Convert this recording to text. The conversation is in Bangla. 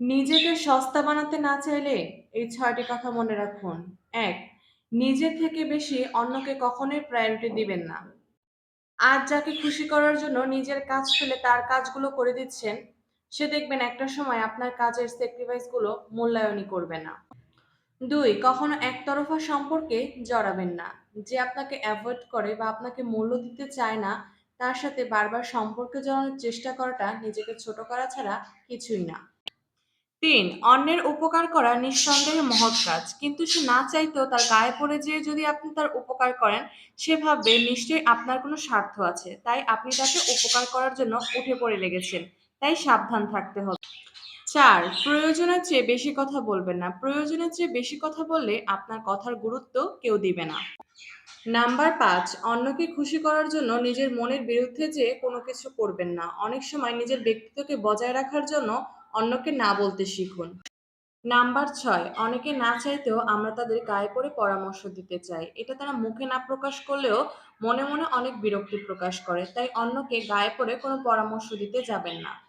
নিজেকে সস্তা বানাতে না চাইলে এই ছয়টি কথা মনে রাখুন। এক নিজের থেকে বেশি অন্যকে কখনোই প্রায়োরিটি দিবেন না। আজ যাকে খুশি করার জন্য নিজের কাজ ফেলে তার কাজগুলো করে দিচ্ছেন, সে দেখবেন একটা সময় আপনার কাজের স্যাক্রিফাইসগুলো মূল্যায়নই করবে না। দুই, কখনো একতরফা সম্পর্কে জড়াবেন না। যে আপনাকে অ্যাভয়েড করে বা আপনাকে মূল্য দিতে চায় না, তার সাথে বারবার সম্পর্কে জড়ানোর চেষ্টা করাটা নিজেকে ছোট করা ছাড়া কিছুই না। তিন, অন্যের উপকার করা নিঃসন্দেহে মহৎ কাজ। কিন্তু সে না চাইতেও তার গায়ে পড়ে যেয়ে যদি আপনি তার উপকার করেন, সে ভাববে, নিশ্চয়ই আপনার কোনো স্বার্থ আছে। তাই আপনি তাকে উপকার করার জন্য উঠে পড়ে লেগেছেন। তাই সাবধান থাকতে হবে। চার, প্রয়োজনের চেয়ে বেশি কথা বলবেন না। প্রয়োজনের চেয়ে বেশি কথা বললে আপনার কথার গুরুত্ব কেউ দিবে না। নাম্বার পাঁচ, অন্যকে খুশি করার জন্য নিজের মনের বিরুদ্ধে যেয়ে কোনো কিছু করবেন না। অনেক সময় নিজের ব্যক্তিত্বকে বজায় রাখার জন্য অন্যকে না বলতে শিখুন। নাম্বার ছয়, অনেকে না চাইতেও আমরা তাদের গায়ে পড়ে পরামর্শ দিতে চাই। এটা তারা মুখে না প্রকাশ করলেও মনে মনে অনেক বিরক্তি প্রকাশ করে। তাই অন্যকে গায়ে পড়ে কোনো পরামর্শ দিতে যাবেন না।